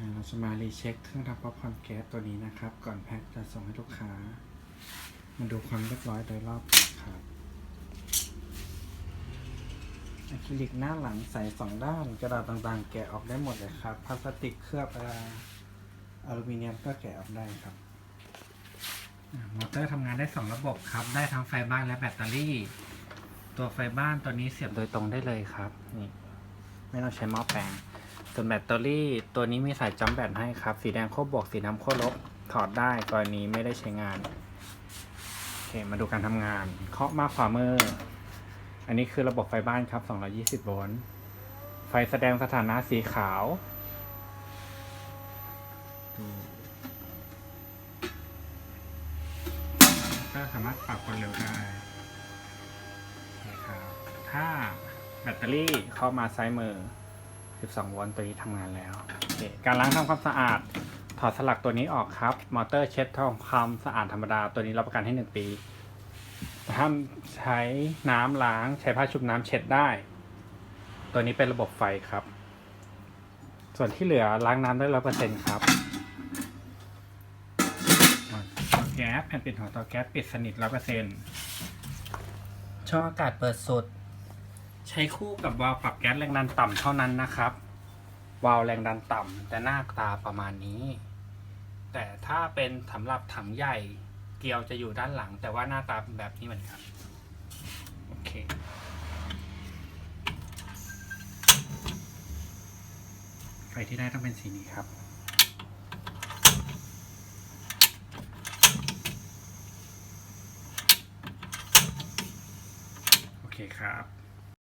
เราจะมารีเช็คเครื่องทำป๊อปคอร์นแก๊สตัวนี้นะครับ ก่อนแพ็คจะส่งให้ลูกค้า มาดูความเรียบร้อยโดยรอบก่อนครับอะคริลิกหน้าหลังใส่สองด้านกระดาษต่างๆ แกะออกได้หมดเลยครับพลาสติกเคลือบอลูมิเนียมก็แกะออกได้ครับมอเตอร์ทำงานได้ 2 ระบบครับ ได้ทั้งไฟบ้านและแบตเตอรี่ ตัวไฟบ้านตัวนี้เสียบโดยตรงได้เลยครับ นี่ ไม่ต้องใช้หม้อแปลง ส่วนแบตเตอรี่ตัวนี้มีสายจัมแบตให้ครับ สีแดงโคบวกสีน้ำโคลบถอดได้กรณีไม่ได้ใช้งาน โอเค มาดูการทำงาน เคาะมาขวามือ อันนี้คือระบบไฟบ้านครับ 220 โวลต์ ไฟแสดงสถานะสีขาว ก็สามารถปรับความเร็วได้โอเคครับ ถ้าแบตเตอรี่เข้ามาซ้ายมือ 12โวลต์ตัวนี้ทำงานแล้วการล้างทำความสะอาด ถอดสลักตัวนี้ออกครับ มอเตอร์เช็ดทำความสะอาดธรรมดาตัวนี้รับประกันให้ 1 ปีห้ามใช้น้ำล้างใช้ผ้าชุบน้ำเช็ดได้ ตัวนี้เป็นระบบไฟครับ ส่วนที่เหลือล้างน้ำได้ร้อยเปอร์เซ็นต์ครับแก๊สแผ่นปิดของเตาแก๊สปิดสนิทร้อยเปอร์เซ็นต์ช่องอากาศเปิดสุด ใช้คู่กับวาล์วปรับแก๊สแรงดันต่ำเท่านั้นนะครับ วาล์วแรงดันต่ำแต่หน้าตาประมาณนี้ แต่ถ้าเป็นสำหรับถังใหญ่เกลียวจะอยู่ด้านหลัง แต่ว่าหน้าตาเป็นแบบนี้เหมือนกันโอเคไฟที่ได้ต้องเป็นสีนี้ครับโอเคครับ